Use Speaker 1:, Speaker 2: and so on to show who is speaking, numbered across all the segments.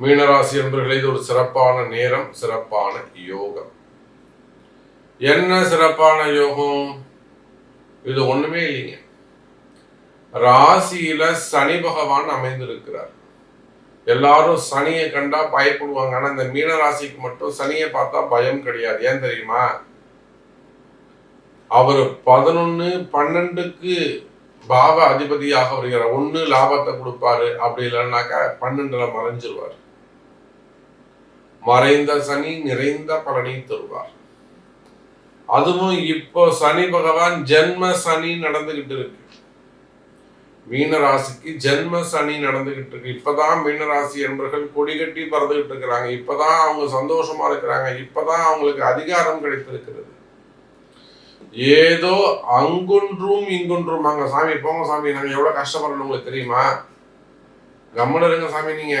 Speaker 1: மீனராசி என்பர்களே இது ஒரு சிறப்பான நேரம் சிறப்பான யோகம். என்ன சிறப்பான யோகம்? இது ஒண்ணுமே இல்லைங்க. ராசியில சனி பகவான் அமைந்திருக்கிறார். எல்லாரும் சனியை கண்டா பயப்படுவாங்க. ஆனா இந்த மீன ராசிக்கு மட்டும் சனியை பார்த்தா பயம் கிடையாது. ஏன் தெரியுமா? அவர் பதினொன்னு பன்னெண்டுக்கு பாவ அதிபதியாக வருகிறார். ஒண்ணு லாபத்தை கொடுப்பாரு. அப்படி இல்லைன்னாக்கா பன்னெண்டுல மறைஞ்சிருவார். மறைந்த சனி நிறைந்த பலனை தருவார். அதுவும் இப்போ சனி பகவான் ஜென்ம சனி நடந்துகிட்டு இருக்கு. மீனராசிக்கு ஜென்ம சனி நடந்துகிட்டு இருக்கு. இப்பதான் மீனராசி என்பர்கள் கொடி கட்டி பறந்துகிட்டு இருக்கிறாங்க. இப்பதான் அவங்க சந்தோஷமா இருக்கிறாங்க. இப்பதான் அவங்களுக்கு அதிகாரம் கிடைத்திருக்கிறது. ஏதோ அங்குன்றும் இங்குன்றும் அங்க சாமி போங்க சாமி. நாங்க எவ்வளவு கஷ்டப்படுறோம் உங்களுக்கு தெரியுமா? கம்மன் இருங்க சாமி நீங்க.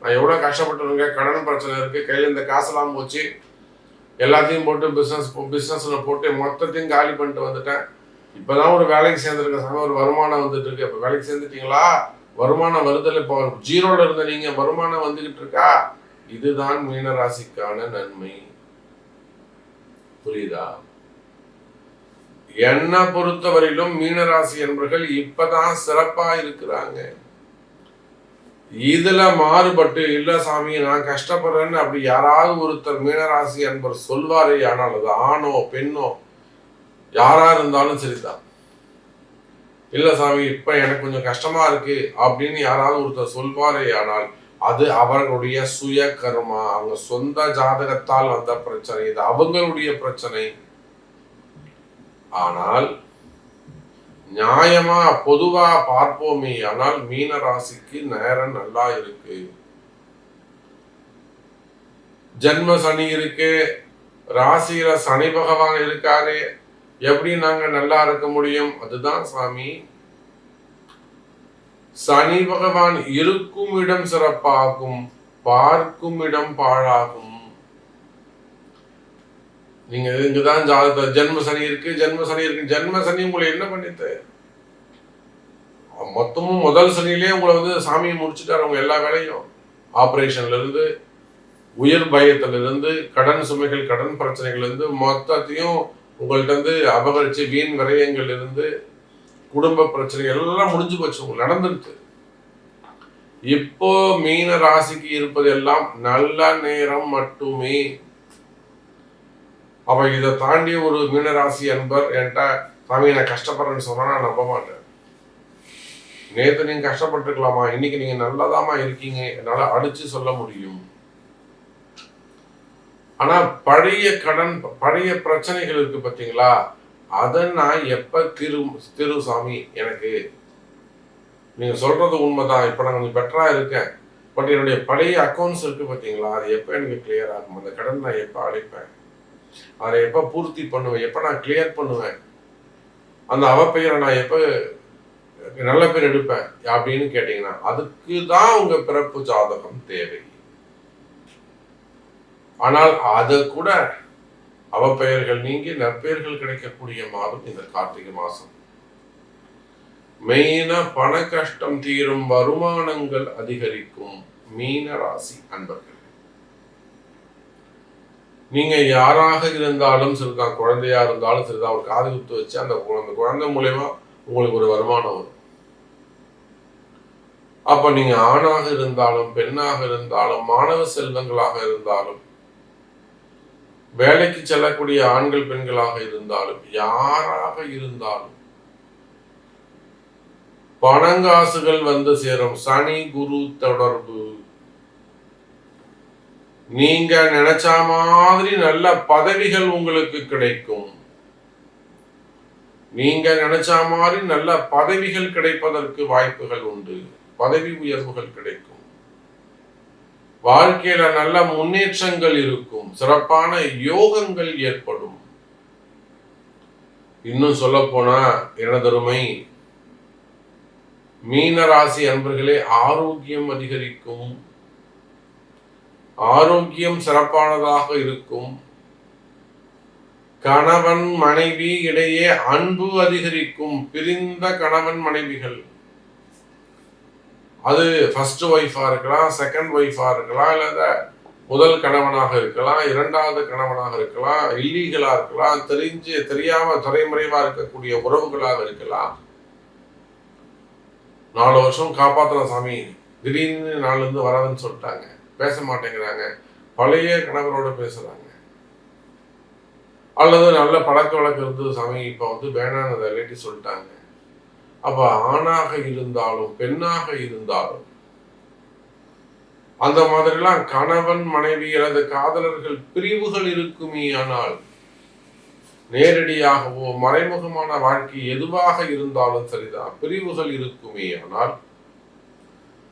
Speaker 1: நான் எவ்வளோ கஷ்டப்பட்டுருங்க கடன் பிரச்சனை இருக்குது கையில் இந்த காசெல்லாம் போச்சு. எல்லாத்தையும் போட்டு பிஸ்னஸ் பிஸ்னஸில் போட்டு மொத்தத்தையும் காலி பண்ணிட்டு வந்துட்டேன். இப்பதான் ஒரு வேலைக்கு சேர்ந்துருக்க சாமி ஒரு வருமானம் வந்துட்டு இருக்கு. இப்போ வேலைக்கு சேர்ந்துட்டீங்களா? வருமானம் வருதில்ல இப்போ ஜீரோவில் இருந்த நீங்கள் வருமானம் வந்துக்கிட்டு இருக்கா? இதுதான் மீன ராசிக்கான நன்மை. புரியுதா? என்னை பொறுத்தவரையிலும் மீனராசி என்பர்கள் இப்பதான் சிறப்பா இருக்கிறாங்க. இதுல மாறுபட்டு இல்ல சாமி நான் கஷ்டப்படுறேன்னு அப்படி யாராவது ஒருத்தர் மீனராசி என்பர் சொல்வாரே ஆனால் அது ஆணோ பெண்ணோ யாரா இருந்தாலும் சரிதான். இல்ல சாமி இப்ப எனக்கு கொஞ்சம் கஷ்டமா இருக்கு அப்படின்னு யாராவது ஒருத்தர் சொல்வாரே ஆனால் அது அவர்களுடைய சுய கர்மா அவங்க சொந்த ஜாதகத்தால் வந்த பிரச்சனை இது அவங்களுடைய பிரச்சனை. ஆனால் நியாயமா பொதுவா பார்ப்போமே ஆனால் மீன ராசிக்கு நேரம் நல்லா இருக்கு. ஜென்ம சனி இருக்கு ராசியில சனி பகவான் இருக்காரு எப்படி நாங்க நல்லா இருக்க முடியும்? அதுதான் சாமி. சனி பகவான் இருக்கும் இடம் சிறப்பாகும் பார்க்கும் இடம் பாழாகும். நீங்க இங்கதான் ஜாதக ஜென்ம சனி இருக்கு ஜென்ம சனி இருக்கு. ஜென்ம சனி உங்களை என்ன பண்ணிட்டு? மொத்தமும் முதல் சனியிலே உங்களை வந்து சாமியை முடிச்சுட்டார் அவங்க எல்லா வேலையும். ஆப்ரேஷன்ல இருந்து உயர் பயத்துல இருந்து கடன் சுமைகள் கடன் பிரச்சனைகள் இருந்து மொத்தத்தையும் உங்கள்ட்ட இருந்து அபகரிச்சு வீண் விரயங்கள் இருந்து குடும்ப பிரச்சனைகள் எல்லாம் முடிஞ்சு போச்சு. உங்களுக்கு நடந்துருச்சு. இப்போ மீன ராசிக்கு இருப்பது எல்லாம் நல்ல நேரம் மட்டுமே. அவ இதை தாண்டி ஒரு மீனராசி அன்பர் என்கிட்ட சாமி நான் கஷ்டப்படுறேன்னு சொன்னா நான் நம்ப மாட்டேன். நேத்து நீங்க கஷ்டப்பட்டுருக்கலாமா? இன்னைக்கு நீங்க நல்லதாமா இருக்கீங்க. என்னால அடிச்சு சொல்ல முடியும். ஆனா பழைய கடன் பழைய பிரச்சனைகள் இருக்கு பாத்தீங்களா? அதை நான் எப்ப திரு திரு சாமி எனக்கு நீங்க சொல்றது உண்மைதான். இப்ப நான் கொஞ்சம் பெட்டரா இருக்கேன். பட் என்னுடைய பழைய அக்கௌண்ட்ஸ் இருக்கு பாத்தீங்களா? அது எப்ப எனக்கு கிளியர் ஆகும்? அந்த கடன் நான் எப்ப அடைப்பேன்? அதை எப்போ பூர்த்தி பண்ணுவேன் எப்போ நான் கிளியர் பண்ணுவேன்? அந்த அவப்பெயரை நான் எப்போ நல்ல பேர் எடுப்பேன் அப்படின்னு கேட்டீங்கன்னா அதுக்கு தான் உங்க பிறப்பு ஜாதகம் தேவை. ஆனால் அது கூட அவப்பெயர்கள் நீங்கி நற்பெயர்கள் கிடைக்கக்கூடிய மாதம் இந்த கார்த்திகை மாசம் மெயினா பண கஷ்டம் தீரும் வருமானங்கள் அதிகரிக்கும். மீன ராசி அன்பர்கள். நீங்க யாராக இருந்தாலும் சரிதான் குழந்தையா இருந்தாலும் சரிதான் ஒரு காது குத்து வச்சு அந்த அந்த குழந்தை மூலயமா உங்களுக்கு ஒரு வருமானம் வரும். அப்ப நீங்க ஆணாக இருந்தாலும் பெண்ணாக இருந்தாலும் மாணவ செல்வங்களாக இருந்தாலும் வேலைக்கு செல்லக்கூடிய ஆண்கள் பெண்களாக இருந்தாலும் யாராக இருந்தாலும் பணங்காசுகள் வந்து சேரும். சனி குரு தொடர்பு. நீங்க நினைச்ச மாதிரி நல்ல பதவிகள் உங்களுக்கு கிடைக்கும். நீங்க நினைச்ச மாதிரி நல்ல பதவிகள் கிடைப்பதற்கு வாய்ப்புகள் உண்டு. பதவி உயர்வுகள் கிடைக்கும். வாழ்க்கையில நல்ல முன்னேற்றங்கள் இருக்கும். சிறப்பான யோகங்கள் ஏற்படும். இன்னும் சொல்ல போனா எனதருமை மீன ராசி அன்பர்களே ஆரோக்கியம் அதிகரிக்கும். ஆரோக்கியம் சிறப்பானதாக இருக்கும். கணவன் மனைவி இடையே அன்பு அதிகரிக்கும். பிரிந்த கணவன் மனைவிகள். அது ஃபர்ஸ்ட் ஒய்ஃபா இருக்கலாம் செகண்ட் ஒய்ஃபா இருக்கலாம் இல்லை முதல் கணவனாக இருக்கலாம் இரண்டாவது கணவனாக இருக்கலாம் இல்லீகலா இருக்கலாம் தெரிஞ்சு தெரியாம துறைமுறைவா இருக்கக்கூடிய உறவுகளாக இருக்கலாம். நாலு வருஷம் காப்பாத்தின சாமி. திடீர்னு நாலுல இருந்து சொல்லிட்டாங்க. பேச மாட்டேங்கிறாங்க பழைய கணவரோட பேசுறாங்க. அல்லது நல்ல பழக்க வழக்கம் இருந்தது சாமி இப்ப வந்து வேணான்னு அதை சொல்லிட்டாங்க. அப்ப ஆணாக இருந்தாலும் பெண்ணாக இருந்தாலும் அந்த மாதிரிலாம் கணவன் மனைவி அல்லது காதலர்கள் பிரிவுகள் இருக்குமே ஆனால் நேரடியாகவோ மறைமுகமான வாழ்க்கை எதுவாக இருந்தாலும் சரிதான் பிரிவுகள் இருக்குமே ஆனால்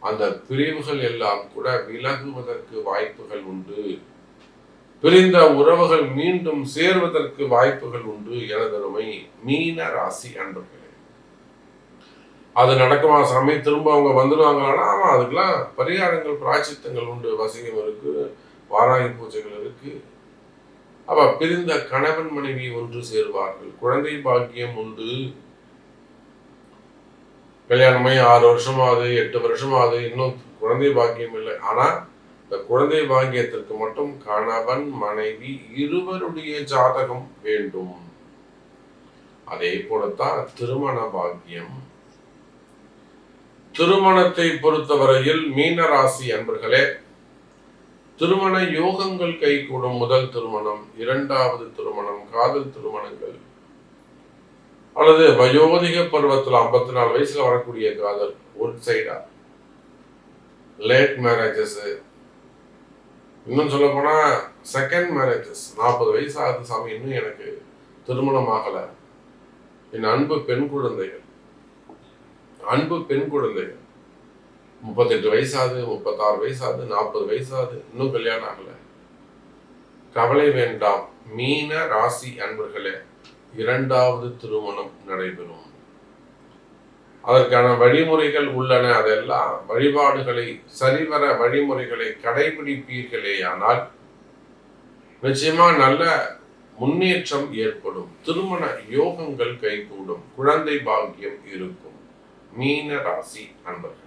Speaker 1: அந்த பிரிவுகள் எல்லாம் கூட விலகுவதற்கு வாய்ப்புகள் உண்டு. பிரிந்த உறவுகள் மீண்டும் சேர்வதற்கு வாய்ப்புகள் உண்டு எனதருமை மீன ராசி அன்பர்களே. அது நடக்குமா சாமி? திரும்ப அவங்க வந்துடுவாங்களான்னா ஆமா அதுக்கெல்லாம் பரிகாரங்கள் பிராச்சித்தங்கள் உண்டு. வசியம் இருக்கு வாராகி பூஜைகள் இருக்கு. அப்ப பிரிந்த கணவன் மனைவி ஒன்று சேருவார்கள். குழந்தை பாக்கியம் உண்டு. கல்யாணமாய் ஆறு வருஷம் ஆகுது எட்டு வருஷமாவது இன்னும் குழந்தை பாக்கியம் இல்லை. ஆனா இந்த குழந்தை பாக்கியத்திற்கு மட்டும் கணவன் மனைவி இருவருடைய ஜாதகம் வேண்டும். அதே போலத்தான் திருமண பாக்கியம். திருமணத்தை பொறுத்தவரையில் மீன ராசி அன்பர்களே திருமண யோகங்கள் கைகூடும் முதல் திருமணம் இரண்டாவது திருமணம் காதல் திருமணங்கள் அல்லது வயோதிக பருவத்தில் ஐம்பத்தி நாலு வயசுல வரக்கூடிய காதல் ஒரு சைடா லேட் மேரேஜஸ் இன்னும் சொல்ல போனா செகண்ட் மேரேஜஸ் நாற்பது வயசு ஆகுது சாமி இன்னும் எனக்கு திருமணம் ஆகல. என் அன்பு பெண் குழந்தைகள். அன்பு பெண் குழந்தைகள். முப்பத்தெட்டு வயசாகுது முப்பத்தாறு வயசாகுது நாற்பது வயசாகுது இன்னும் கல்யாணம் ஆகல. கவலை வேண்டாம். மீன ராசி அன்பர்களே இரண்டாவது திருமணம் நடைபெறும். அதற்கான வழிமுறைகள் உள்ளன. அதெல்லாம் வழிபாடுகளை சரிவர வழிமுறைகளை கடைபிடிப்பீர்களேயானால் நிச்சயமா நல்ல முன்னேற்றம் ஏற்படும். திருமண யோகங்கள் கைகூடும். குழந்தை பாக்கியம் இருக்கும். மீன ராசி அன்பர்கள்.